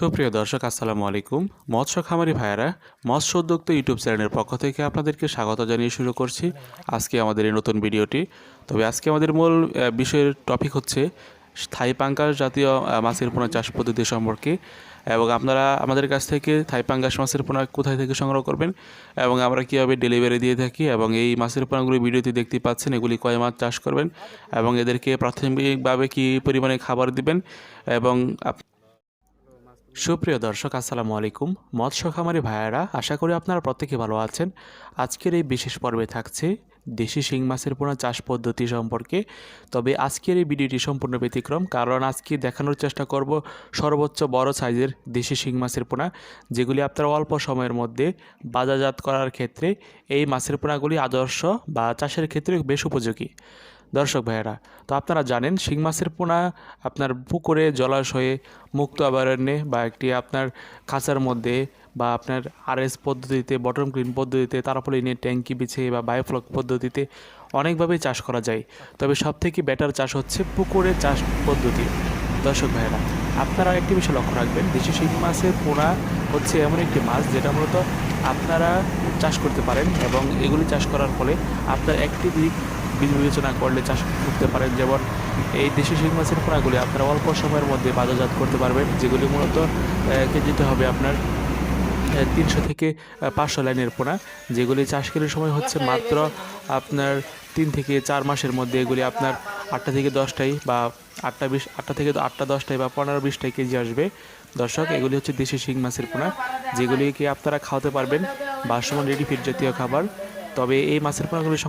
সুপ্রিয় দর্শক, আসসালামু আলাইকুম। মৎস্য খামারি ভাইয়ারা, মৎস্য উদ্যোক্তা ইউটিউব চ্যানেলের পক্ষ থেকে আপনাদেরকে স্বাগত জানিয়ে শুরু করছি আজকে আমাদের এই নতুন ভিডিওটি। তবে আজকে আমাদের মূল বিষয়ের টপিক হচ্ছে থাই পাঙ্গাস জাতীয় মাছের পোনা চাষ পদ্ধতি সম্পর্কে। এবং আপনারা আমাদের কাছ থেকে থাই পাঙ্গাস মাছের পোনা কোথায় থেকে সংগ্রহ করবেন এবং আমরা কীভাবে ডেলিভারি দিয়ে থাকি এবং এই মাছের পোনাগুলি ভিডিওতে দেখতে পাচ্ছেন, এগুলি কয় মাছ চাষ করবেন এবং এদেরকে প্রাথমিকভাবে কী পরিমাণে খাবার দিবেন এবং সুপ্রিয় দর্শক, আসসালামু আলাইকুম। মৎস্য খামারি ভাইয়ারা, আশা করি আপনারা প্রত্যেকে ভালো আছেন। আজকের এই বিশেষ পর্বে থাকছে দেশি শিং মাছের পোনা চাষ পদ্ধতি সম্পর্কে। তবে আজকের এই ভিডিওটি সম্পূর্ণ ব্যতিক্রম, কারণ আজকে দেখানোর চেষ্টা করব সর্বোচ্চ বড় সাইজের দেশি শিং মাছের পোনা, যেগুলি আপনারা অল্প সময়ের মধ্যে বাজারজাত করার ক্ষেত্রে এই মাছের পোনাগুলি আদর্শ বা চাষের ক্ষেত্রে বেশ উপযোগী। দর্শক ভাইয়েরা, তো আপনারা জানেন, শিং মাছের পোনা আপনার পুকুরে জলাশয়ে মুক্ত আবরণ্যে বা একটি আপনার খাঁচার মধ্যে বা আপনার আরএস পদ্ধতিতে বটম ক্লিন পদ্ধতিতে তারপরে নিয়ে ট্যাঙ্কি বিছিয়ে বা বায়োফ্লক পদ্ধতিতে অনেকভাবেই চাষ করা যায়। তবে সবথেকে বেটার চাষ হচ্ছে পুকুরে চাষ পদ্ধতি। দর্শক ভাইয়েরা, আপনারা একটি বিষয় লক্ষ্য রাখবেন, দেশি শিং মাছের পোনা হচ্ছে এমন একটি মাছ যেটা মূলত আপনারা চাষ করতে পারেন এবং এগুলি চাষ করার ফলে আপনার একটি দিক বিবেচনা করলে চাষ করতে পারেন। যেমন এই দেশি শিং মাছের পোনাগুলি আপনারা অল্প সময়ের মধ্যে বাজারজাত করতে পারবেন যেগুলি মূলত কেজিতে হবে আপনার তিনশো থেকে পাঁচশো লাইনের পোনা যেগুলি চাষকারীর সময় হচ্ছে মাত্র আপনার তিন থেকে চার মাসের মধ্যে এগুলি আপনার আটটা থেকে দশটাই বা আটটা বিশ আটটা থেকে আটটা দশটাই বা পনেরো বিশটাই কেজি আসবে। দর্শক এগুলি হচ্ছে দেশি শিং মাছের পোনা যেগুলিকে আপনারা খাওয়াতে পারবেন বাসমন রেডি ফিড জাতীয় খাবার। তবে এই মাছের পোনাগুলি